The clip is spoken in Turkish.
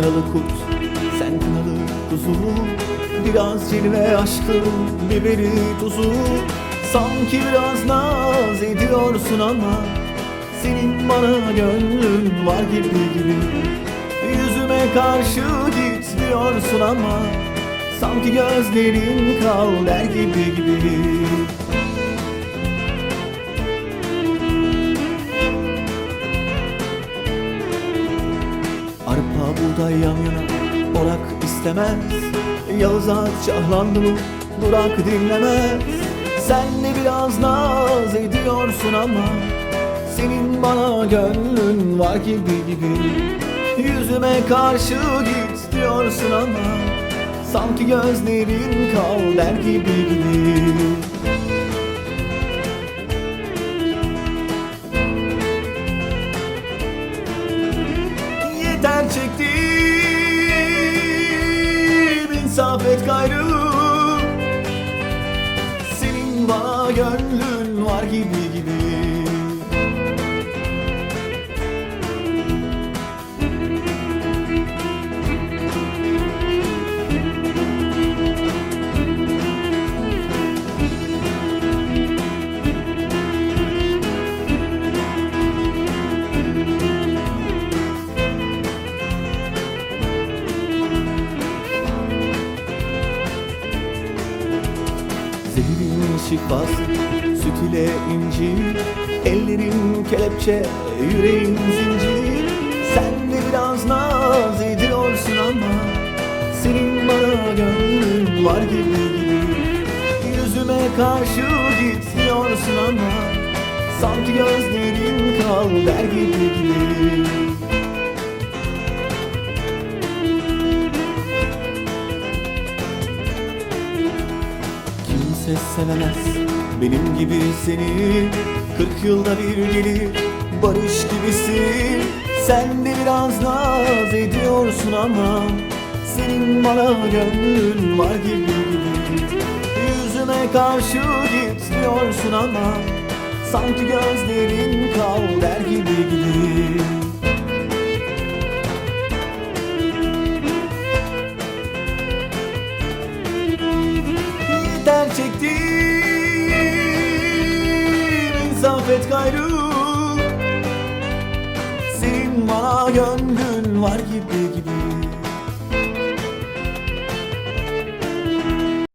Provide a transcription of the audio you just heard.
Yaralı kurt, sen kınalı kuzu. Biraz cilve aşkın biberi tuzu. Sanki biraz naz ediyorsun ama Senin bana gönlün var gibi gibi. Yüzüme karşı git diyorsun ama Sanki gözlerin kal der gibi gibi Buğday yan yana orak istemez. Yağız ağaç şahlandı mı durak dinlemez. Sen de biraz naz ediyorsun ama Senin bana gönlün var gibi gibi. Yüzüme karşı git diyorsun ama Sanki gözlerin kal der gibi gibi çektim insaf et gayrı. Senin bana gönlün var gibi gibi Zehirin şifası süt ile inci Ellerin kelepçe yüreğin zincir. Sen de biraz naz ediyorsun ama Senin bana gönlün var gibi. Gibi Yüzüme karşı git diyorsun ama Sanki gözlerin kal der gibi gibi Kimse sevemez. Benim gibi seni Kırk yılda bir gelir barış gibisin Sen de biraz naz ediyorsun ama Senin bana gönlün var gibi. Yüzüme karşı git diyorsun ama Sanki gözlerin kal der gibi gibi insaf et gayrı. Senin bana gönlün var gibi gibi